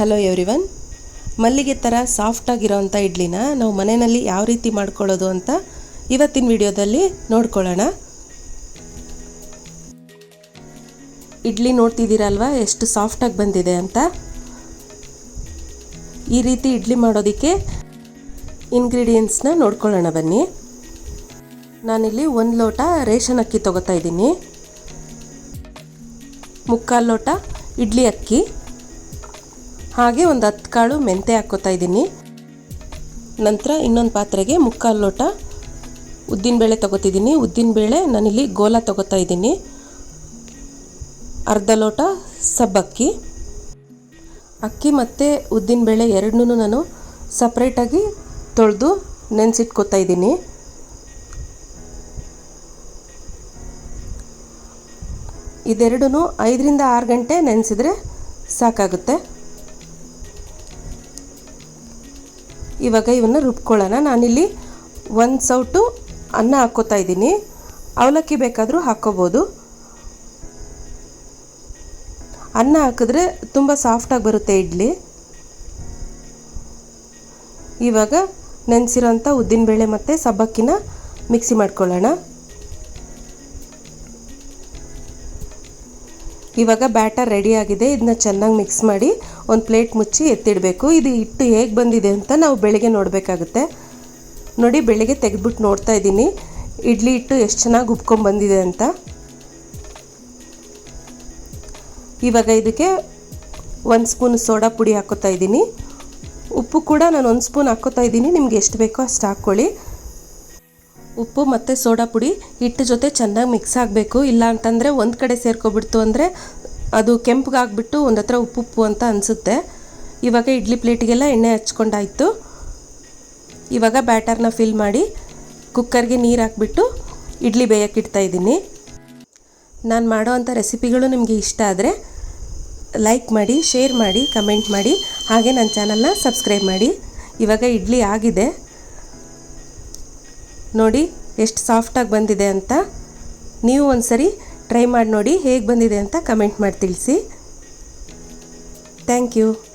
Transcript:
Hello everyone ಮಲ್ಲಿಗೆ ಥರ ಸಾಫ್ಟಾಗಿರೋವಂಥ ಇಡ್ಲಿನ ನಾವು ಮನೆಯಲ್ಲಿ ಯಾವ ರೀತಿ ಮಾಡ್ಕೊಳ್ಳೋದು ಅಂತ ಇವತ್ತಿನ ವಿಡಿಯೋದಲ್ಲಿ ನೋಡ್ಕೊಳ್ಳೋಣ. ಇಡ್ಲಿ ನೋಡ್ತಿದ್ದೀರಲ್ವ? ಎಷ್ಟು ಸಾಫ್ಟಾಗಿ ಬಂದಿದೆ ಅಂತ. ಈ ರೀತಿ ಇಡ್ಲಿ ಮಾಡೋದಕ್ಕೆ ಇಂಗ್ರೀಡಿಯೆಂಟ್ಸ್ನ ನೋಡ್ಕೊಳ್ಳೋಣ ಬನ್ನಿ. ನಾನಿಲ್ಲಿ ಒಂದು ಲೋಟ ರೇಷನ್ ಅಕ್ಕಿ ತೊಗೋತಾ ಇದ್ದೀನಿ. ಮುಕ್ಕಾಲು ಲೋಟ ಇಡ್ಲಿ ಅಕ್ಕಿ. ಹಾಗೆ ಒಂದು ಹತ್ತು ಕಾಳು ಮೆಂತೆ ಹಾಕ್ಕೋತಾ ಇದ್ದೀನಿ. ನಂತರ ಇನ್ನೊಂದು ಪಾತ್ರೆಗೆ ಮುಕ್ಕಾಲು ಲೋಟ ಉದ್ದಿನಬೇಳೆ ತೊಗೋತಿದ್ದೀನಿ. ಉದ್ದಿನಬೇಳೆ ನಾನಿಲ್ಲಿ ಗೋಲ ತೊಗೋತಾ ಇದ್ದೀನಿ. ಅರ್ಧ ಲೋಟ ಸಬ್ಬಕ್ಕಿ ಅಕ್ಕಿ. ಮತ್ತು ಉದ್ದಿನಬೇಳೆ ಎರಡನ್ನೂ ನಾನು ಸಪ್ರೇಟಾಗಿ ತೊಳೆದು ನೆನೆಸಿಟ್ಕೋತಾ ಇದ್ದೀನಿ. ಇದೆರಡೂ ಐದರಿಂದ ಆರು ಗಂಟೆ ನೆನೆಸಿದ್ರೆ ಸಾಕಾಗುತ್ತೆ. ಇವಾಗ ಇವನ್ನ ರುಬ್ಕೊಳ್ಳೋಣ. ನಾನಿಲ್ಲಿ ಒಂದು ಸೌಟು ಅನ್ನ ಹಾಕ್ಕೋತಾ ಇದ್ದೀನಿ. ಅವಲಕ್ಕಿ ಬೇಕಾದರೂ ಹಾಕ್ಕೋಬೋದು. ಅನ್ನ ಹಾಕಿದ್ರೆ ತುಂಬ ಸಾಫ್ಟಾಗಿ ಬರುತ್ತೆ ಇಡ್ಲಿ. ಇವಾಗ ನೆನೆಸಿರೋಂಥ ಉದ್ದಿನಬೇಳೆ ಮತ್ತು ಸಬ್ಬಕ್ಕಿನ ಮಿಕ್ಸಿ ಮಾಡ್ಕೊಳ್ಳೋಣ. ಇವಾಗ ಬ್ಯಾಟರ್ ರೆಡಿ ಆಗಿದೆ. ಇದನ್ನ ಚೆನ್ನಾಗಿ ಮಿಕ್ಸ್ ಮಾಡಿ ಒಂದು ಪ್ಲೇಟ್ ಮುಚ್ಚಿ ಎತ್ತಿಡಬೇಕು. ಇದು ಹಿಟ್ಟು ಹೇಗೆ ಬಂದಿದೆ ಅಂತ ನಾವು ಬೆಳಿಗ್ಗೆ ನೋಡಬೇಕಾಗುತ್ತೆ. ನೋಡಿ, ಬೆಳಿಗ್ಗೆ ತೆಗೆದ್ಬಿಟ್ಟು ನೋಡ್ತಾ ಇದ್ದೀನಿ. ಇಡ್ಲಿ ಹಿಟ್ಟು ಎಷ್ಟು ಚೆನ್ನಾಗಿ ಉಬ್ಕೊಂಡು ಬಂದಿದೆ ಅಂತ. ಇವಾಗ ಇದಕ್ಕೆ ಒಂದು ಸ್ಪೂನ್ ಸೋಡಾ ಪುಡಿ ಹಾಕೋತಾ ಇದ್ದೀನಿ. ಉಪ್ಪು ಕೂಡ ನಾನು ಒಂದು ಸ್ಪೂನ್ ಹಾಕೋತಾ ಇದ್ದೀನಿ. ನಿಮ್ಗೆ ಎಷ್ಟು ಬೇಕೋ ಅಷ್ಟು ಹಾಕ್ಕೊಳ್ಳಿ. ಉಪ್ಪು ಮತ್ತು ಸೋಡಾ ಪುಡಿ ಹಿಟ್ಟು ಜೊತೆ ಚೆನ್ನಾಗಿ ಮಿಕ್ಸ್ ಆಗಬೇಕು. ಇಲ್ಲ ಅಂತಂದರೆ ಒಂದು ಕಡೆ ಸೇರ್ಕೊಬಿಡ್ತು ಅಂದರೆ ಅದು ಕೆಂಪಗಾಗ್ಬಿಟ್ಟು ಒಂದು ಹತ್ರ ಉಪ್ಪು ಉಪ್ಪು ಅಂತ ಅನಿಸುತ್ತೆ. ಇವಾಗ ಇಡ್ಲಿ ಪ್ಲೇಟಿಗೆಲ್ಲ ಎಣ್ಣೆ ಹಚ್ಕೊಂಡಾಯಿತು. ಇವಾಗ ಬ್ಯಾಟರ್ನ ಫಿಲ್ ಮಾಡಿ ಕುಕ್ಕರ್ಗೆ ನೀರು ಹಾಕ್ಬಿಟ್ಟು ಇಡ್ಲಿ ಬೇಯಕ್ಕೆ ಇಡ್ತಾ ಇದ್ದೀನಿ. ನಾನು ಮಾಡೋ ಅಂಥ ರೆಸಿಪಿಗಳು ನಿಮಗೆ ಇಷ್ಟ ಆದರೆ ಲೈಕ್ ಮಾಡಿ, ಶೇರ್ ಮಾಡಿ, ಕಮೆಂಟ್ ಮಾಡಿ, ಹಾಗೆ ನನ್ನ ಚಾನಲ್ನ ಸಬ್ಸ್ಕ್ರೈಬ್ ಮಾಡಿ. ಇವಾಗ ಇಡ್ಲಿ ಆಗಿದೆ. ನೋಡಿ ಎಷ್ಟು ಸಾಫ್ಟಾಗಿ ಬಂದಿದೆ ಅಂತ. ನೀವು ಒಂದು ಸರಿ ಟ್ರೈ ಮಾಡಿ ನೋಡಿ ಹೇಗೆ ಬಂದಿದೆ ಅಂತ ಕಮೆಂಟ್ ಮಾಡಿ ತಿಳಿಸಿ. Thank you